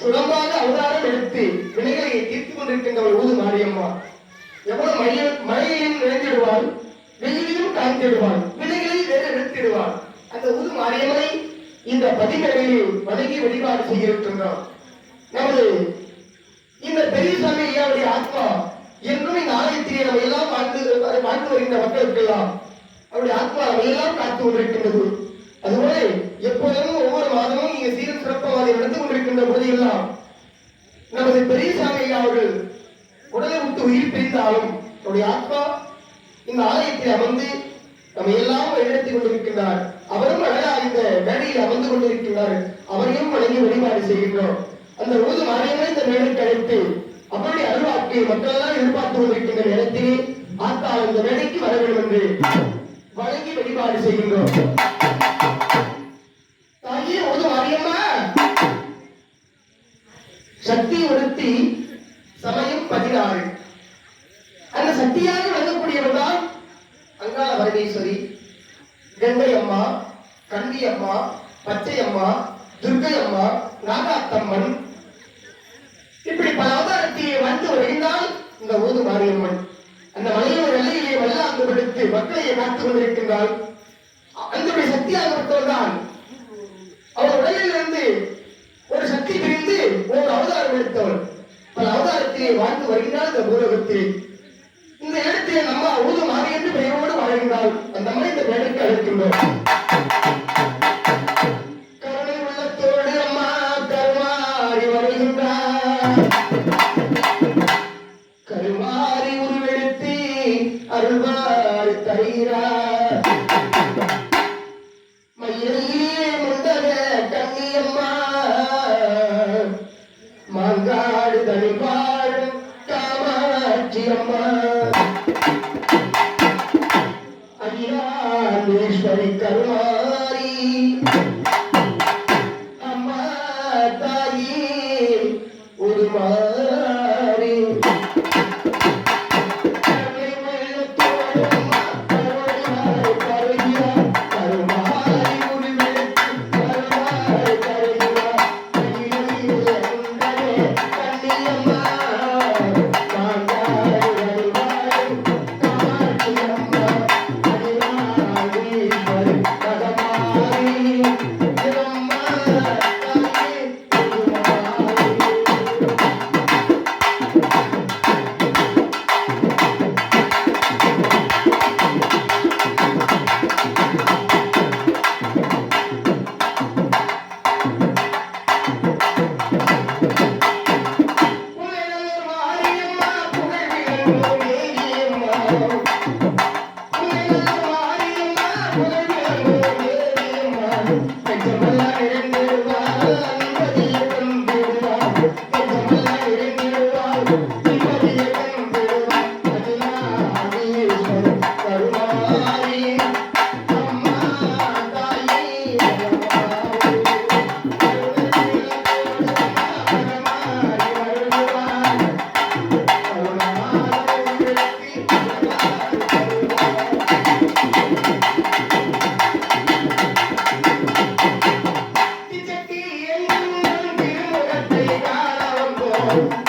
சுலமாக அவதாரம் எடுத்து வினைகளை தீர்த்துக் கொண்டிருக்கின்றவள் ஊது மாரியம்மா. எவ்வளவு மழைய மழையிலும் நிறைந்திடுவாள் வெயிலிலும் காய்ந்திடுவாள் வினைகளை வேற எடுத்திடுவாள். அந்த ஊது மாரியம்மனை இந்த பதிமேடையில் வணங்கி வழிபாடு செய்திருக்கின்றோம் நமது இந்த பெரியசாமி ஐயாவுடைய ஆத்மா என்றும் இந்த ஆலயத்திலே நம்ம எல்லாம் வாழ்ந்து வாழ்ந்து வருகின்ற மக்களுக்கெல்லாம் அவருடைய ஆத்மா நம்ம எல்லாம் காத்து கொண்டிருக்கின்றது. அதுபோல எப்போதும் ஒவ்வொரு மாதமும் நீங்க நமது பெரியசாமி ஐயா அவர்கள் உடலை விட்டு உயிர் பிரிந்தாலும் அவருடைய ஆத்மா இந்த ஆலயத்தில் அமர்ந்து நம்ம எல்லாம் வழிநடத்தி கொண்டிருக்கின்றார். அவரும் அழகா இந்த மேடையில் அமர்ந்து கொண்டிருக்கின்றார். அவரையும் வழங்கி வழிபாடு செய்கின்றோம். அந்த உழுது மறையமே இந்த மேடைக்கு அழைத்து அப்படி அருள்வாக்கு மக்கள் எல்லாம் எதிர்பார்த்து கொண்டிருக்கின்ற நேரத்திலே ஆத்தா இந்த மேடைக்கு வர வேண்டும் என்று வழங்கி வழிபாடு செய்கின்றோம். சக்தி ஒருத்தி சமயம் பதினாறு அந்த சக்தியாக விளங்கக்கூடியவர் தான் அங்காள பரமேஸ்வரி கங்கை அம்மா கண்டி அம்மா பச்சை அம்மா துர்க்கை அம்மா நாகாத்தம்மன். இப்படி பல அவதாரத்திலே வந்து வருகின்றால் இந்த ஊது மாரியம்மன் அந்த மலையோர் எல்லையிலே வல்லாந்து படுத்து மக்களை காத்துக் கொண்டிருக்கின்றாள். ஒரு பல வாழ்ந்து வருகிறார் இந்த பூலகத்தில். இந்த இடத்தில் நம்ம ஊது மாறி என்று பெயரோடு வாழ்கின்றால் அந்த அம்மா இந்த பெயருக்கு அழைக்கின்றோம். கருணை உள்ளத்தோடு கருமாறி வருகின்றார் அருள்வாறு தருகிறார். Amém.